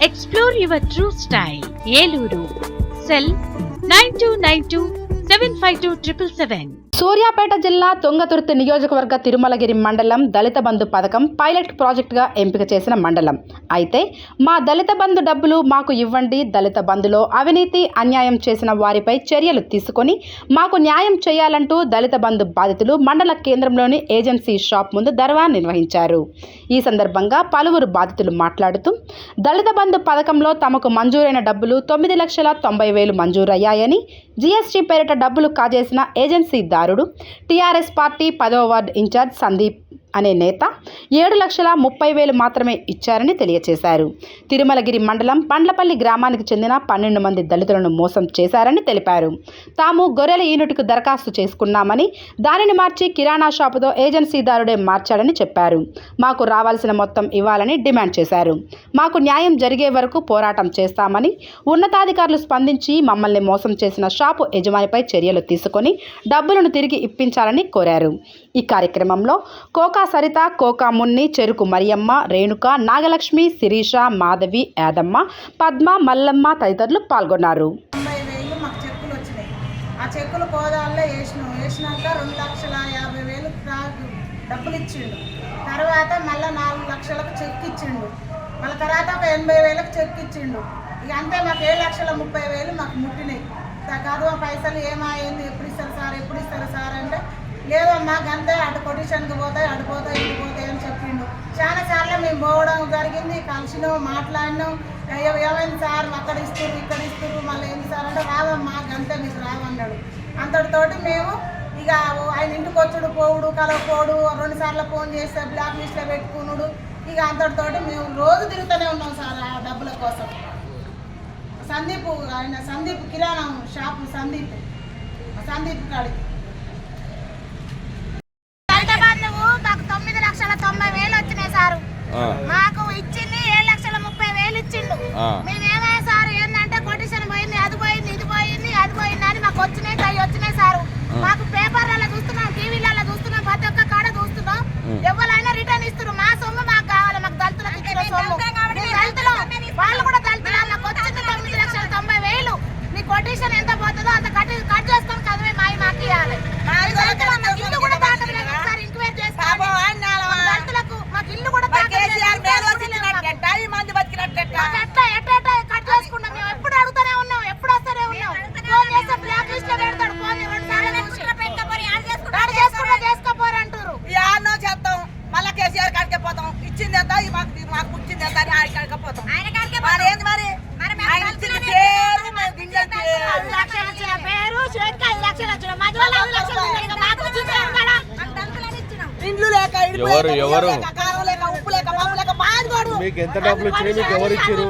Explore your true style Eluru cell nine two nine two seven five two triple seven. Suryapet జిల్లా తుంగతుర్తి నియోజకవర్గ తిరుమలగిరి మండలం దళిత బంధు పథకం pilot ప్రాజెక్టుగా ఎంపిక చేసిన మండలం. అయితే మా దళిత బంధు డబ్బులు మాకు ఇవ్వండి దళిత బంధులో అవినీతి అన్యాయం చేసిన వారిపై చర్యలు తీసుకొని మాకు న్యాయం చేయాలంటూ దళిత బంధు బాధితులు మండల కేంద్రంలోని ఏజెన్సీ షాప్ ముందు ధర్వా నిర్వహించారు. ఈ సందర్భంగా పలువురు బాధితులు మాట్లాడుతూ దళిత బంధు పథకంలో తమకు మంజూరైన డబ్బులు తొమ్మిది లక్షల తొంభై వేలు మంజూరయ్యాయని జీఎస్టీ పేరిట డబ్బులు కాజేసిన ఏజెన్సీ దారుడు టీఆర్ఎస్ పార్టీ పదవ వార్డు ఇన్ఛార్జ్ సందీప్ అనే నేత ఏడు లక్షల ముప్పై వేలు మాత్రమే ఇచ్చారని తెలియజేశారు తిరుమలగిరి మండలం పండ్లపల్లి గ్రామానికి చెందిన పన్నెండు మంది దళితులను మోసం చేశారని తెలిపారు. తాము గొర్రెల యూనిట్కు దరఖాస్తు చేసుకున్నామని దానిని మార్చి కిరాణా షాపుతో ఏజెన్సీదారుడే మార్చాడని చెప్పారు. మాకు రావాల్సిన మొత్తం ఇవ్వాలని డిమాండ్ చేశారు. మాకు న్యాయం జరిగే వరకు పోరాటం చేస్తామని ఉన్నతాధికారులు స్పందించి మమ్మల్ని మోసం చేసిన షాపు యజమానిపై చర్యలు తీసుకొని డబ్బులను తిరిగి ఇప్పించాలని కోరారు. ఈ కార్యక్రమంలో కోకా సరిత కోకామున్ని చెరుకు మరియమ్మ రేణుక నాగలక్ష్మి శిరీష మాధవి యాదమ్మ పద్మ మల్లమ్మ తదితరులు పాల్గొన్నారు. తొంభై వేలు మాకు చెక్కులు వచ్చినాయి. ఆ చెక్కులు కోదాల్లో వేసినాం. వేసినాక రెండు లక్షల యాభై వేలు నాకు డబ్బులు ఇచ్చిండు. తర్వాత మళ్ళీ నాలుగు లక్షలకు చెక్ ఇచ్చిండు. మళ్ళీ తర్వాత ఒక ఎనభై వేలకు చెక్ ఇచ్చిండు. ఇక అంతే మాకు ఏడు లక్షల ముప్పై వేలు మాకు ముట్టినాయి. కరువు పైసలు ఏమాయింది ఎప్పుడు ఇస్తారు సార్ ఎప్పుడు ఇస్తారు సార్ అంటే లేదమ్మా అంతే అటు కొటేషన్కి పోతాయి అటు పోతాయి ఇటు పోతాయి అని చెప్పిండు. చాలా సార్లు మేము పోవడం జరిగింది కలిసినాం మాట్లాడినాం. అయ్యో ఏమైంది సార్? అక్కడ ఇస్తారు ఇక్కడ ఇస్తారు మళ్ళీ ఏంది సార్ అంటే రాదమ్మా గంతే మీకు రావన్నాడు అంతటితోటి మేము ఇక ఆయన ఇంటికి వచ్చుడు పోవుడు కలవపోడు రెండు సార్లు ఫోన్ చేస్తే బ్లాక్ లిస్ట్లో పెట్టుకున్నాడు ఇక అంతటితోటి మేము రోజు తిరుగుతూనే ఉన్నాం సార్ ఆ డబ్బుల కోసం. సందీప్ ఆయన సందీప్ కిరాణం షాపు సందీప్. సందీప్ కాడికి. కొటేషన్ పోయింది అది పోయింది ఇది పోయింది అది పోయింది అని మాకు వచ్చినాయి అవి వచ్చినాయి సారు. మాకు పేపర్లలో చూస్తున్నాం టీవీలలో చూస్తున్నాం ప్రతి ఒక్క కాడ చూస్తున్నాం. ఎవరైనా రిటర్న్ ఇస్తున్నారు మా సొమ్ము మాకు కావాలి మాకు దళితులకు ఇచ్చిన సొమ్ము. మేము దళితులం వాళ్ళు కూడా దళితులు మాకు వచ్చింది తొమ్మిది లక్షల తొంభై వేలు. మీ కొటేషన్ ఎంత పోతుందో అంత కట్ కట్ చేసుకొని కదమే మావి మాకు ఇవ్వాలి మాకు ఇల్లు కూడా తాకలేదు ఒకసారి ఎంక్వైరీ చేసుకోండి మాకు దళితులకు మాకు ఇల్లు కూడా తాకలేదు. మాకు ఎట్లా ఎట్లా ఎట్లా కట్ చేసుకున్నాం మేము ఎప్పుడు అడుగుతూనే ఉన్నాం ఎప్పుడు వస్తూనే ఉన్నాం ఫోన్ చేస్తే బ్లాక్ లిస్ట్లో పెడతాడు ఫోన్ రెండు సార్లు చూసి. యాడ్ చేసుకుంటా చేసుకోపోరు అంటారు యాన్నో చేస్తాం మళ్ళా కేసీఆర్ కాడికే పోతాం ఇచ్చింది ఎంత ఈ మాకు ఈ మాకు ఇచ్చింది ఎంత అని ఆయన కాడికే పోతాం మరి ఏంది మరి ఆయన ఇచ్చిన పేరు మేము గింజల పేరు ఐదు లక్షలు వచ్చిన పేరు చేతికి ఐదు లక్షలు వచ్చిన మధ్యలో ఐదు లక్షలు ఉన్నాయి. ఇంకా మాకు చూసాం కదా ఇండ్లు లేక ఇడిపోయి ఎవరు- ఎవరు? మీకు ఎంత డబ్బులు వచ్చినాయి మీకు ఎవరు ఇచ్చారు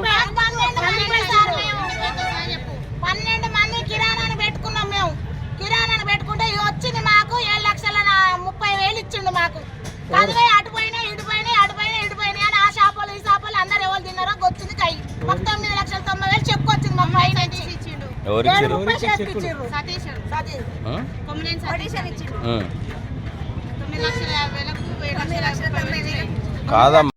పన్నెండు మంది కిరాణాను పెట్టుకున్నాం మేము కిరాణాను పెట్టుకుంటే ఇది వచ్చింది మాకు ఏడు లక్షల నా- ముప్పై వేలు ఇచ్చిండు మాకు చదివే అటు పోయినాయి ఇటు పోయినాయి అటు పోయినాయి ఇటు పోయినాయి అని ఆ షాపులు ఈ షాపులు అందరు ఎవరు తిన్నారో వచ్చింది కై మాకు తొమ్మిది లక్షల తొంభై వేలు చెక్ వచ్చింది మాకు పైన ఇచ్చిండు ఎవరు ఏడు ఇచ్చారు రూపాయలు చేతికి ఇచ్చిర్రు. సతీష్ సతీష్. ఆ? కొమ్మినేని సతీష్ ఇచ్చిండు ఆ. తొమ్మిది లక్షల యాభై వేలకు ఏడు లక్షల వేలు. కాదమ్మా.